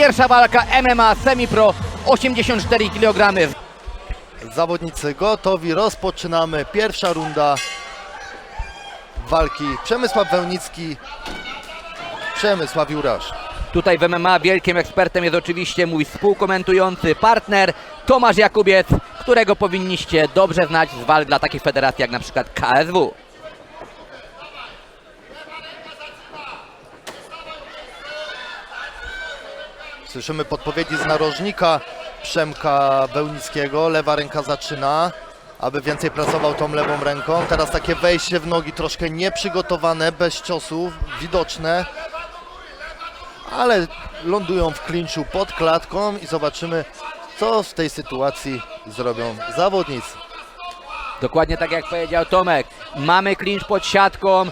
Pierwsza walka MMA Semi-Pro 84 kg. Zawodnicy gotowi, rozpoczynamy. Pierwsza runda walki. Przemysław Wełnicki, Przemysław Jurasz. Tutaj w MMA wielkim ekspertem jest oczywiście mój współkomentujący partner Tomasz Jakubiec, którego powinniście dobrze znać z walk dla takich federacji jak na przykład KSW. Słyszymy podpowiedzi z narożnika Przemka Wełnickiego. Lewa ręka zaczyna, aby więcej pracował tą lewą ręką. Teraz takie wejście w nogi troszkę nieprzygotowane, bez ciosów, widoczne. Ale lądują w klinczu pod klatką i zobaczymy, co w tej sytuacji zrobią zawodnicy. Dokładnie tak jak powiedział Tomek. Mamy klincz pod siatką.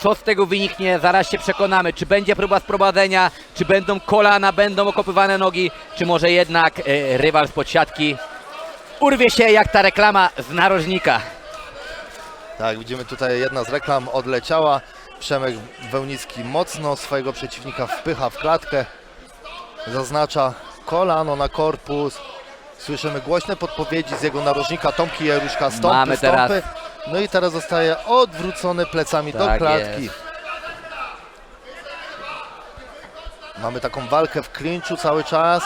Co z tego wyniknie, zaraz się przekonamy. Czy będzie próba sprowadzenia, czy będą kolana, będą okopywane nogi, czy może jednak e, rywal z podsiadki urwie się jak ta reklama z narożnika. Tak, widzimy tutaj jedna z reklam odleciała. Przemek Wełnicki mocno swojego przeciwnika wpycha w klatkę. Zaznacza kolano na korpus. Słyszymy głośne podpowiedzi z jego narożnika Tomki Jaruszka. Stąpy, Mamy stąpy. No i teraz zostaje odwrócony plecami do Tak klatki. jest. Mamy taką walkę w klinczu cały czas.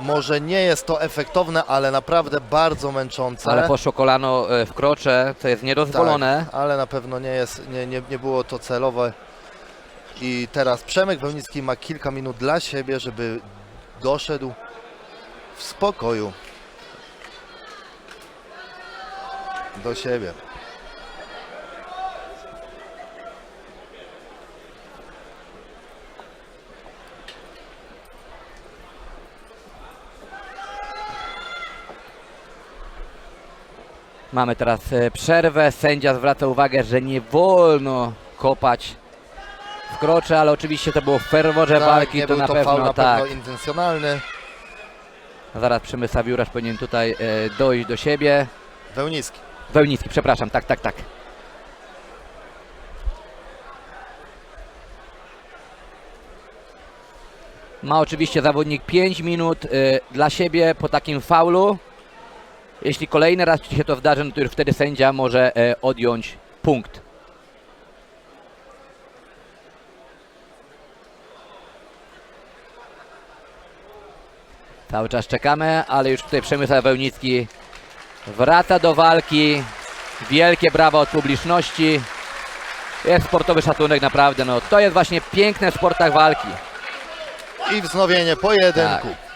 Może nie jest to efektowne, ale naprawdę bardzo męczące. Ale poszło kolano e, w krocze, co jest niedozwolone. Tak, ale na pewno nie, jest, nie, nie, nie było to celowe. I teraz Przemek Wełnicki ma kilka minut dla siebie, żeby doszedł w spokoju do siebie. Mamy teraz e, przerwę. Sędzia zwraca uwagę, że nie wolno kopać w krocze, ale oczywiście to było w ferworze Tak, walki, to na to pewno na tak. pewno intencjonalny. Zaraz Przemysław Jurasz powinien tutaj e, dojść do siebie. Wełnicki. Wełnicki, przepraszam, tak, tak, tak. Ma oczywiście zawodnik 5 minut y, dla siebie po takim faulu. Jeśli kolejny raz ci się to zdarzy, no to już wtedy sędzia może e, odjąć punkt. Cały czas czekamy, ale już tutaj Przemysław Wełnicki wraca do walki. Wielkie brawa od publiczności. Jest sportowy szacunek naprawdę, no to jest właśnie piękne w sportach walki. I wznowienie pojedynku. Tak.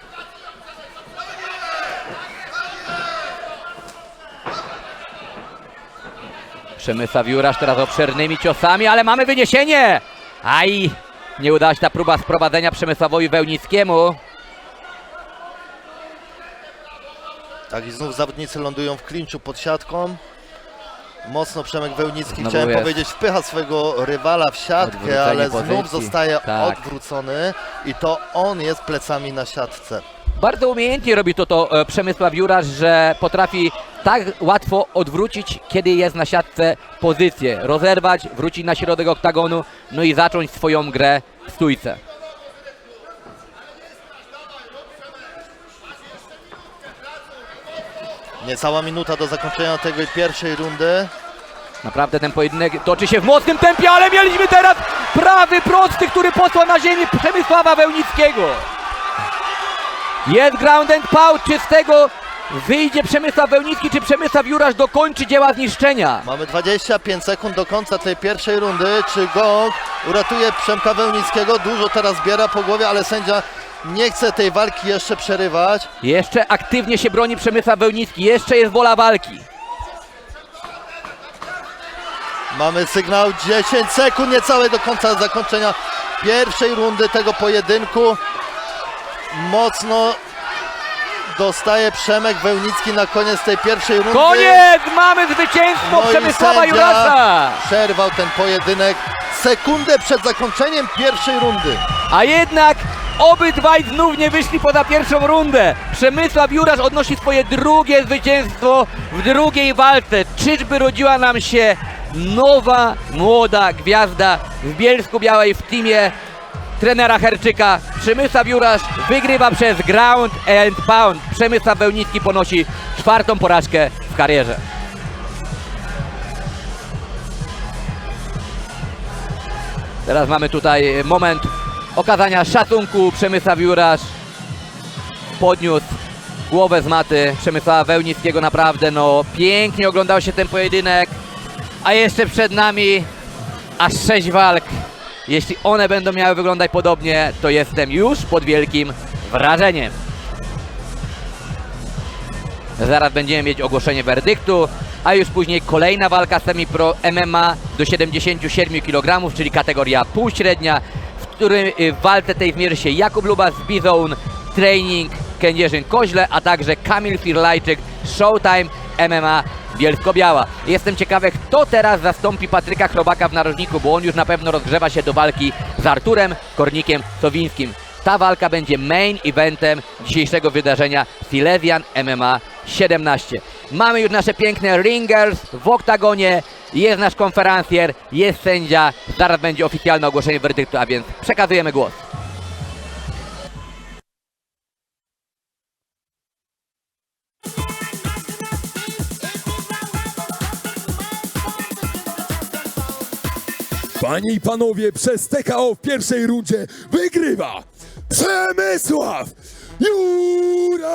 Przemysław Jurasz teraz obszernymi ciosami, ale mamy wyniesienie! Aj! Nie udała się ta próba sprowadzenia Przemysławowi Wełnickiemu. Tak, i znów zawodnicy lądują w klinczu pod siatką. Mocno Przemek Wełnicki, Znowu chciałem jest. powiedzieć, wpycha swojego rywala w siatkę, Odwrócenie ale znów pozycji. zostaje Tak. odwrócony i to on jest plecami na siatce. Bardzo umiejętnie robi to, to e, Przemysław Jurasz, że potrafi tak łatwo odwrócić, kiedy jest na siatce pozycję, rozerwać, wrócić na środek oktagonu, no i zacząć swoją grę w stójce. Niecała minuta do zakończenia tej pierwszej rundy. Naprawdę ten pojedynek toczy się w mocnym tempie, ale mieliśmy teraz prawy prosty, który posłał na ziemię Przemysława Wełnickiego. Jest ground and pound, czy z tego wyjdzie Przemysław Wełnicki, czy Przemysław Jurasz dokończy dzieła zniszczenia. Mamy 25 sekund do końca tej pierwszej rundy. Czy gong uratuje Przemka Wełnickiego? Dużo teraz zbiera po głowie, ale sędzia nie chce tej walki jeszcze przerywać. Jeszcze aktywnie się broni Przemysław Wełnicki, jeszcze jest wola walki. Mamy sygnał 10 sekund, niecałe do końca zakończenia pierwszej rundy tego pojedynku. Mocno dostaje Przemek Wełnicki na koniec tej pierwszej rundy. Koniec! Mamy zwycięstwo No i Przemysława sędzia Jurasza! Przerwał ten pojedynek sekundę przed zakończeniem pierwszej rundy. A jednak obydwaj znów nie wyszli poza pierwszą rundę. Przemysław Jurasz odnosi swoje drugie zwycięstwo w drugiej walce. Czyżby rodziła nam się nowa, młoda gwiazda w Bielsku Białej w teamie trenera Herczyka. Przemysław Jurasz wygrywa przez ground and pound. Przemysław Wełnicki ponosi czwartą porażkę w karierze. Teraz mamy tutaj moment okazania szacunku. Przemysław Jurasz podniósł głowę z maty Przemysława Wełnickiego. Naprawdę no pięknie oglądał się ten pojedynek. A jeszcze przed nami aż sześć walk. Jeśli one będą miały wyglądać podobnie, to jestem już pod wielkim wrażeniem. Zaraz będziemy mieć ogłoszenie werdyktu, a już później kolejna walka semi-pro MMA do 77 kg, czyli kategoria półśrednia, którym y, w walce tej zmierzy się Jakub Lubas z Bizone Training Kędzierzyn Koźle, a także Kamil Firlajczyk Showtime MMA Bielsko-Biała. Jestem ciekawy, kto teraz zastąpi Patryka Chrobaka w narożniku, bo on już na pewno rozgrzewa się do walki z Arturem Kornikiem Sowińskim. Ta walka będzie main eventem dzisiejszego wydarzenia Silesian MMA 17. Mamy już nasze piękne ringers w oktagonie, jest nasz konferencjer, jest sędzia, zaraz będzie oficjalne ogłoszenie werdyktu, a więc przekazujemy głos. Panie i panowie, przez TKO w pierwszej rundzie wygrywa Przemysław Juracz!